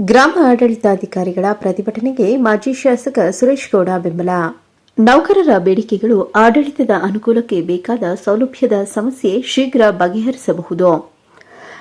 ಗ್ರಾಮ ಆಡಳಿತಾಧಿಕಾರಿಗಳ ಪ್ರತಿಭಟನೆಗೆ ಮಾಜಿ ಶಾಸಕ ಸುರೇಶ್ ಗೌಡ ಬೆಂಬಲ. ನೌಕರರ ಬೇಡಿಕೆಗಳು ಆಡಳಿತದ ಅನುಕೂಲಕ್ಕೆ ಬೇಕಾದ ಸೌಲಭ್ಯದ ಸಮಸ್ಯೆ ಶೀಘ್ರ ಬಗೆಹರಿಸಬಹುದು.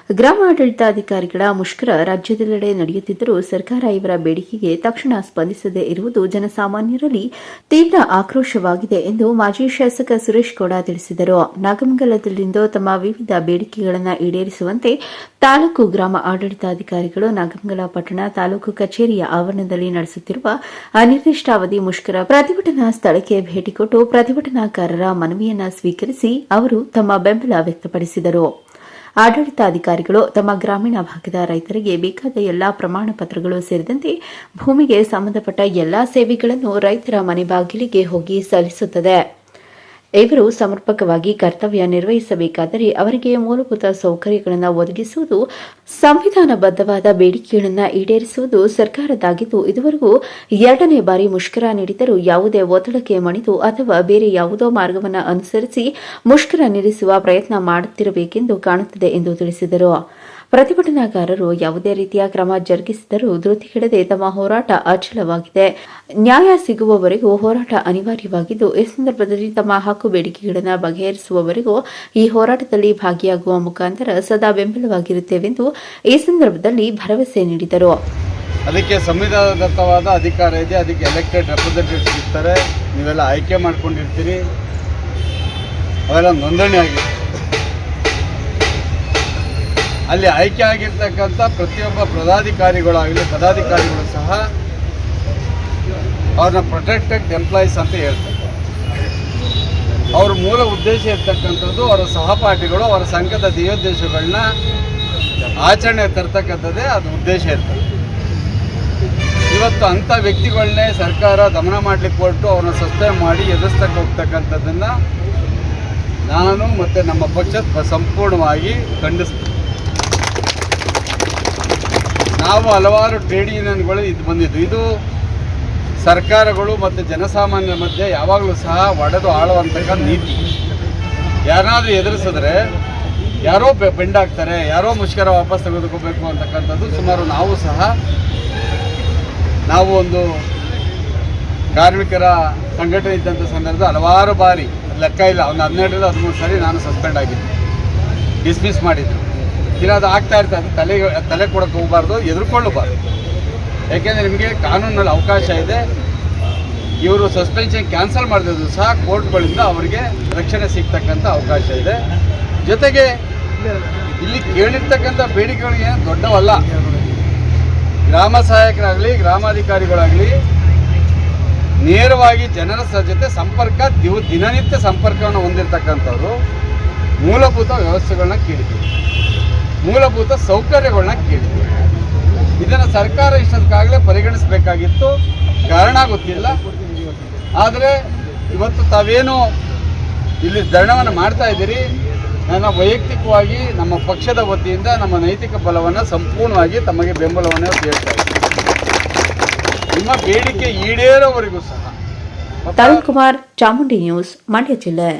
ಗ್ರಾಮ ಆಡಳಿತಾಧಿಕಾರಿಗಳ ಮುಷ್ಕರ ರಾಜ್ಯದೆಲ್ಲೆಡೆ ನಡೆಯುತ್ತಿದ್ದರೂ ಸರ್ಕಾರ ಇವರ ಬೇಡಿಕೆಗೆ ತಕ್ಷಣ ಸ್ಪಂದಿಸದೇ ಇರುವುದು ಜನಸಾಮಾನ್ಯರಲ್ಲಿ ತೀವ್ರ ಆಕ್ರೋಶವಾಗಿದೆ ಎಂದು ಮಾಜಿ ಶಾಸಕ ಸುರೇಶ್ ಗೌಡ ತಿಳಿಸಿದರು. ನಾಗಮಂಗಲದಲ್ಲಿಂದು ತಮ್ಮ ವಿವಿಧ ಬೇಡಿಕೆಗಳನ್ನು ಈಡೇರಿಸುವಂತೆ ತಾಲೂಕು ಗ್ರಾಮ ಆಡಳಿತಾಧಿಕಾರಿಗಳು ನಾಗಮಂಗಲ ಪಟ್ಟಣ ತಾಲೂಕು ಕಚೇರಿಯ ಆವರಣದಲ್ಲಿ ನಡೆಸುತ್ತಿರುವ ಅನಿರ್ದಿಷ್ಟಾವಧಿ ಮುಷ್ಕರ ಪ್ರತಿಭಟನಾ ಸ್ಥಳಕ್ಕೆ ಭೇಟಿ ಕೊಟ್ಟು ಪ್ರತಿಭಟನಾಕಾರರ ಮನವಿಯನ್ನು ಸ್ವೀಕರಿಸಿ ಅವರು ತಮ್ಮ ಬೆಂಬಲ ವ್ಯಕ್ತಪಡಿಸಿದರು. ಆಡಳಿತಾಧಿಕಾರಿಗಳು ತಮ್ಮ ಗ್ರಾಮೀಣ ಭಾಗದ ರೈತರಿಗೆ ಬೇಕಾದ ಎಲ್ಲಾ ಪ್ರಮಾಣ ಪತ್ರಗಳು ಸೇರಿದಂತೆ ಭೂಮಿಗೆ ಸಂಬಂಧಪಟ್ಟ ಎಲ್ಲಾ ಸೇವೆಗಳನ್ನು ರೈತರ ಮನೆ ಬಾಗಿಲಿಗೆ ಹೋಗಿ ಸಲ್ಲಿಸುತ್ತದೆ. ಇವರು ಸಮರ್ಪಕವಾಗಿ ಕರ್ತವ್ಯ ನಿರ್ವಹಿಸಬೇಕಾದರೆ ಅವರಿಗೆ ಮೂಲಭೂತ ಸೌಕರ್ಯಗಳನ್ನು ಒದಗಿಸುವುದು, ಸಂವಿಧಾನಬದ್ಧವಾದ ಬೇಡಿಕೆಗಳನ್ನು ಈಡೇರಿಸುವುದು ಸರ್ಕಾರದಾಗಿದ್ದು ಇದುವರೆಗೂ ಎರಡನೇ ಬಾರಿ ಮುಷ್ಕರ ನೀಡಿದರೂ ಯಾವುದೇ ಒತ್ತಡಕ್ಕೆ ಮಣಿದು ಅಥವಾ ಬೇರೆ ಯಾವುದೋ ಮಾರ್ಗವನ್ನು ಅನುಸರಿಸಿ ಮುಷ್ಕರ ನಿಲ್ಲಿಸುವ ಪ್ರಯತ್ನ ಮಾಡುತ್ತಿರಬೇಕೆಂದು ಕಾಣುತ್ತದೆ ಎಂದು ತಿಳಿಸಿದರು. ಪ್ರತಿಭಟನಾಕಾರರು ಯಾವುದೇ ರೀತಿಯ ಕ್ರಮ ಜರುಗಿಸಿದರೂ ಧೃತಿಗೆಡದೆ ತಮ್ಮ ಹೋರಾಟ ಅಚಲವಾಗಿದೆ. ನ್ಯಾಯ ಸಿಗುವವರೆಗೂ ಹೋರಾಟ ಅನಿವಾರ್ಯವಾಗಿದ್ದು, ಈ ಸಂದರ್ಭದಲ್ಲಿ ತಮ್ಮ ಹಕ್ಕು ಬೇಡಿಕೆಗಳನ್ನು ಬಗೆಹರಿಸುವವರೆಗೂ ಈ ಹೋರಾಟದಲ್ಲಿ ಭಾಗಿಯಾಗುವ ಮುಖಾಂತರ ಸದಾ ಬೆಂಬಲವಾಗಿರುತ್ತೇವೆಂದು ಈ ಸಂದರ್ಭದಲ್ಲಿ ಭರವಸೆ ನೀಡಿದರು. ಅದಕ್ಕೆ ಸಂವಿಧಾನದತ್ತವಾದ ಅಧಿಕಾರ ಇದೆ, ಅದಕ್ಕೆ ಎಲೆಕ್ಟೆಡ್ ರೆಪ್ರೆಸೆಂಟೇಟಿವ್ಸ್ ಇರ್ತಾರೆ, ನೀವೆಲ್ಲ ಆಯ್ಕೆ ಮಾಡ್ಕೊಂಡಿರ್ತೀರಿ. ಅವೆಲ್ಲ ನೋಂದಣಿ ಆಗಿದೆ. ಅಲ್ಲಿ ಆಯ್ಕೆ ಆಗಿರ್ತಕ್ಕಂಥ ಪ್ರತಿಯೊಬ್ಬ ಪದಾಧಿಕಾರಿಗಳಾಗಲಿ, ಪದಾಧಿಕಾರಿಗಳು ಸಹ ಅವ್ರನ್ನ ಪ್ರೊಟೆಕ್ಟೆಡ್ ಎಂಪ್ಲಾಯೀಸ್ ಅಂತ ಹೇಳ್ತಾರೆ. ಅವ್ರ ಮೂಲ ಉದ್ದೇಶ ಇರ್ತಕ್ಕಂಥದ್ದು ಅವರ ಸಹಪಾಠಿಗಳು, ಅವರ ಸಂಘದ ಧ್ಯೇಯೋದ್ದೇಶಗಳನ್ನ ಆಚರಣೆ ತರ್ತಕ್ಕಂಥದ್ದೇ ಅದು ಉದ್ದೇಶ ಇರ್ತದೆ. ಇವತ್ತು ಅಂಥ ವ್ಯಕ್ತಿಗಳನ್ನೇ ಸರ್ಕಾರ ದಮನ ಮಾಡಲಿಕ್ಕೆ ಹೊರಟು ಅವ್ರನ್ನ ಸಸ್ಪೆಂಡ್ ಮಾಡಿ ಎದುರಿಸ್ತಕ್ಕೆ ಹೋಗ್ತಕ್ಕಂಥದ್ದನ್ನು ನಾನು ಮತ್ತು ನಮ್ಮ ಪಕ್ಷ ಸಂಪೂರ್ಣವಾಗಿ ಖಂಡಿಸ್ತೀನಿ ನಾವು ಹಲವಾರು ಟ್ರೇಡ್ ಯೂನಿಯನ್ಗಳು ಇದು ಬಂದಿದ್ದು. ಇದು ಸರ್ಕಾರಗಳು ಮತ್ತು ಜನಸಾಮಾನ್ಯರ ಮಧ್ಯೆ ಯಾವಾಗಲೂ ಸಹ ಒಡೆದು ಆಳುವಂತಹ ನೀತಿ. ಯಾರಾದರೂ ಎದುರಿಸಿದ್ರೆ ಯಾರೋ ಬೆಂಡಾಗ್ತಾರೆ, ಯಾರೋ ಮುಷ್ಕರ ವಾಪಸ್ ತೆಗೆದುಕೋಬೇಕು ಅಂತಕ್ಕಂಥದ್ದು ಸುಮಾರು ನಾವು ಸಹ ನಾವು ಒಂದು ಕಾರ್ಮಿಕರ ಸಂಘಟನೆ ಇದ್ದಂಥ ಸಂದರ್ಭ ಹಲವಾರು ಬಾರಿ, ಲೆಕ್ಕ ಇಲ್ಲ, ಒಂದು ಹನ್ನೆರಡರಿಂದ ಹದಿಮೂರು ಸಾರಿ ನಾನು ಸಸ್ಪೆಂಡ್ ಆಗಿದ್ದೆ. ಡಿಸ್ಮಿಸ್ ಮಾಡಿದ್ರು. ಇಲ್ಲ ಅದು ಆಗ್ತಾ ಇರ್ತದೆ ತಲೆ ತಲೆ ಕೊಡಕ್ಕೆ ಹೋಗಬಾರ್ದು ಎದುರ್ಕೊಳ್ಳಬಾರ್ದು. ಯಾಕೆಂದರೆ ನಿಮಗೆ ಕಾನೂನಲ್ಲಿ ಅವಕಾಶ ಇದೆ. ಇವರು ಸಸ್ಪೆನ್ಷನ್ ಕ್ಯಾನ್ಸಲ್ ಮಾಡಿದ್ರು ಸಹ ಕೋರ್ಟ್ಗಳಿಂದ ಅವರಿಗೆ ರಕ್ಷಣೆ ಸಿಗ್ತಕ್ಕಂಥ ಅವಕಾಶ ಇದೆ. ಜೊತೆಗೆ, ಇಲ್ಲಿ ಕೇಳಿರ್ತಕ್ಕಂಥ ಬೇಡಿಕೆಗಳು ಏನು? ದೊಡ್ಡವಲ್ಲ. ಗ್ರಾಮ ಸಹಾಯಕರಾಗಲಿ, ಗ್ರಾಮಾಧಿಕಾರಿಗಳಾಗಲಿ, ನೇರವಾಗಿ ಜನರ ಜೊತೆ ಸಂಪರ್ಕ, ದಿವ, ದಿನನಿತ್ಯ ಸಂಪರ್ಕವನ್ನು ಹೊಂದಿರತಕ್ಕಂಥವ್ರು ಮೂಲಭೂತ ವ್ಯವಸ್ಥೆಗಳನ್ನ ಕೇಳಿದ್ದೀವಿ. ಮೂಲಭೂತ ಸೌಕರ್ಯಗಳನ್ನ ಕೇಳಿದೆ ಇದನ್ನು ಸರ್ಕಾರ ಇಷ್ಟಕ್ಕಾಗಲೇ ಪರಿಗಣಿಸಬೇಕಾಗಿತ್ತು. ಕಾರಣ ಗೊತ್ತಿಲ್ಲ. ಆದರೆ ಇವತ್ತು ತಾವೇನು ಇಲ್ಲಿ ಧರಣವನ್ನು ಮಾಡ್ತಾ ಇದ್ದೀರಿ? ನನ್ನ ವೈಯಕ್ತಿಕವಾಗಿ ನಮ್ಮ ಪಕ್ಷದ ವತಿಯಿಂದ ನಮ್ಮ ನೈತಿಕ ಬಲವನ್ನು ಸಂಪೂರ್ಣವಾಗಿ ತಮಗೆ ಬೆಂಬಲವನ್ನು ಹೇಳ್ತಾ ಇದ್ದೀನಿ. ನಿಮ್ಮ ಬೇಡಿಕೆ ಈಡೇರೋವರೆಗೂ ಸಹ. ತರುಣ್ ಕುಮಾರ್, ಚಾಮುಂಡಿ ನ್ಯೂಸ್, ಮಂಡ್ಯ ಜಿಲ್ಲೆ.